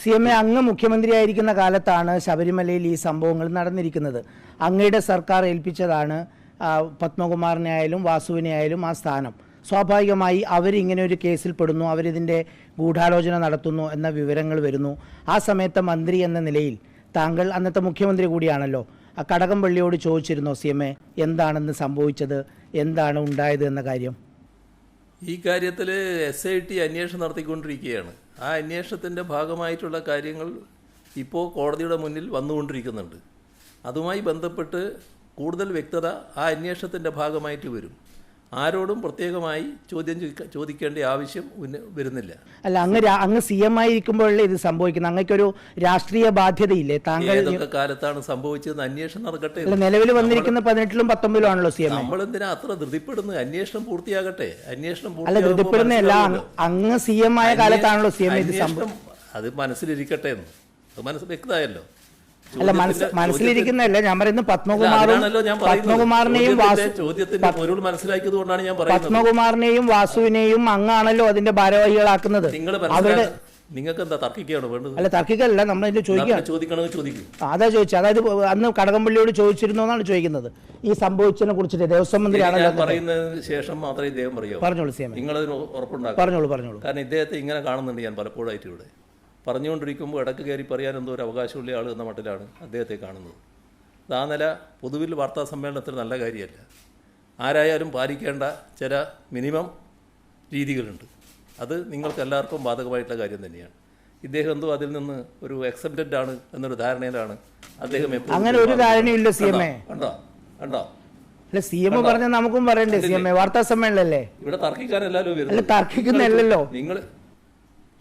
C M A അങ്ങ് മുഖ്യമന്ത്രിയായിരിക്കുന്ന കാലത്താണ് ശബരിമലയിൽ ഈ സംഭവങ്ങൾ നടന്നിരിക്കുന്നത്. അങ്ങയുടെ സർക്കാർ ഏൽപ്പിച്ചതാണ് പത്മകുമാറിനെ ആയാലും വാസുവിനെ ആയാലും ആ സ്ഥാനം. സ്വാഭാവികമായി അവരിങ്ങനെ ഒരു കേസിൽ പെടുന്നു അവരിതിന്റെ ഗൂഢാലോചന നടത്തുന്നു എന്ന വിവരങ്ങൾ വരുന്നു. ആ സമയത്തെ മന്ത്രി എന്ന നിലയിൽ താങ്കൾ അന്നത്തെ മുഖ്യമന്ത്രി കൂടിയാണല്ലോ. ആ കടകംപള്ളിയോട് ചോദിച്ചിരുന്നോ സി എം എ എന്താണെന്ന് സംഭവിച്ചത്? എന്താണ് ഉണ്ടായത്? എന്ന കാര്യം. ഈ കാര്യത്തിൽ എസ് ഐ ടി അന്വേഷണം നടത്തിക്കൊണ്ടിരിക്കുകയാണ്. ആ അന്വേഷണത്തിന്റെ ഭാഗമായിട്ടുള്ള കാര്യങ്ങൾ ഇപ്പോൾ കോടതിയുടെ മുന്നിൽ വന്നുകൊണ്ടിരിക്കുന്നുണ്ട്. അതുമായി ബന്ധപ്പെട്ട് കൂടുതൽ വ്യക്തത ആ അന്വേഷണത്തിന്റെ ഭാഗമായിട്ട് വരും. ആരോടും പ്രത്യേകമായി ചോദ്യം ചോദിക്കേണ്ട ആവശ്യം വരുന്നില്ല. അല്ല അങ്ങ് അങ്ങ് സി എം ആയിരിക്കുമ്പോഴല്ലേ ഇത് സംഭവിക്കുന്നത്? അങ്ങക്കൊരു രാഷ്ട്രീയ ബാധ്യതയില്ലേ? താങ്കൾ ഏതൊക്കെ കാലത്താണ് സംഭവിച്ചതെന്ന് അന്വേഷണം നടക്കട്ടെ. നിലവിൽ വന്നിരിക്കുന്ന പതിനെട്ടിലും പത്തൊമ്പതിലും ആണല്ലോ സി എം നമ്മൾ എന്തിനാ അത്ര ധൃതിപ്പെടുന്നത്? അന്വേഷണം പൂർത്തിയാകട്ടെ. അന്വേഷണം അല്ല ധൃതിപ്പെടുന്നതല്ല അങ്ങ് സി എം ആയ കാലത്താണല്ലോ സി എം ഇത് സംഭവം അത് മനസ്സിലിരിക്കട്ടെ എന്ന്. അത് മനസ്സ് വ്യക്തമായല്ലോ. അല്ല മനസ്സ് ചോദ്യത്തിന്റെ- മനസ്സിലിരിക്കുന്നതല്ല? ഞാൻ പറയുന്നത് പത്മകുമാറും. പത്മകുമാറിനെയും മനസ്സിലാക്കിയത് കൊണ്ടാണ് ഞാൻ പറയുന്നത്. പത്മകുമാറിനെയും വാസുവിനെയും അങ്ങാണല്ലോ അതിന്റെ ഭാരവാഹികളാക്കുന്നത്. അവരുടെ നിങ്ങൾക്ക് എന്താ തർക്കിക്കുകയാണ് വേണ്ടത്? അല്ല തർക്കിക്കല്ല നമ്മൾ ഇതിൽ ചോദിക്കുക. എന്നാ ചോദിക്കണമെങ്കിൽ ചോദിക്കും. അതാ ചോദിച്ചത് അതായത് അന്ന് കടകംപള്ളിയോട് ചോദിച്ചിരുന്നോ എന്നാണ് ചോദിക്കുന്നത്. ഈ സംഭവിച്ചതിനെ കുറിച്ചിട്ട് ദേവസ്വം മന്ത്രിയാണല്ലോ പറയുന്നതിന് ശേഷം മാത്രമേ ഇദ്ദേഹം പറയൂ പറഞ്ഞോളൂ നിങ്ങളതിന് ഉറപ്പുണ്ടാകും പറഞ്ഞോളൂ പറഞ്ഞോളൂ. കാരണം ഇദ്ദേഹത്തെ ഇങ്ങനെ കാണുന്നുണ്ട് ഞാൻ പലപ്പോഴായിട്ട് ഇവിടെ. പറഞ്ഞുകൊണ്ടിരിക്കുമ്പോൾ ഇടയ്ക്ക് കയറി പറയാൻ എന്തോ ഒരു അവകാശമുള്ള ആൾ എന്ന മട്ടിലാണ് അദ്ദേഹത്തെ കാണുന്നത്. അത് ആ നില പൊതുവിൽ വാർത്താ സമ്മേളനത്തിൽ നല്ല കാര്യമല്ല. ആരായാലും പാലിക്കേണ്ട ചില മിനിമം രീതികളുണ്ട്. അത് നിങ്ങൾക്കെല്ലാവർക്കും ബാധകമായിട്ടുള്ള കാര്യം തന്നെയാണ്. ഇദ്ദേഹം എന്തോ അതിൽ നിന്ന് ഒരു എക്സെപ്റ്റഡ് ആണ് എന്നൊരു ധാരണയിലാണ് അദ്ദേഹം എപ്പോഴും അങ്ങനെ ഒരു ധാരണയില്ല സി എം എ. കണ്ടോ? കണ്ടോ? അല്ല സി എം നമുക്കും പറയണ്ടേ സി എം എ? വാർത്താ സമ്മേളനല്ലേ? ഇവിടെ വരുന്നത് തർക്കിക്കുന്നല്ലോ നിങ്ങൾ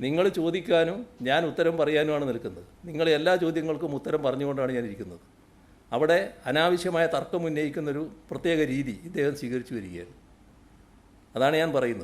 നിങ്ങൾ ചോദിക്കാനും ഞാൻ ഉത്തരം പറയാനുമാണ് നിൽക്കുന്നത്. നിങ്ങൾ എല്ലാ ചോദ്യങ്ങൾക്കും ഉത്തരം പറഞ്ഞുകൊണ്ടാണ് ഞാൻ ഇരിക്കുന്നത്. അവിടെ അനാവശ്യമായ തർക്കം ഉന്നയിക്കുന്നൊരു പ്രത്യേക രീതി ഇദ്ദേഹം സ്വീകരിച്ചു വരികയാണ്. അതാണ് ഞാൻ പറയുന്നത്.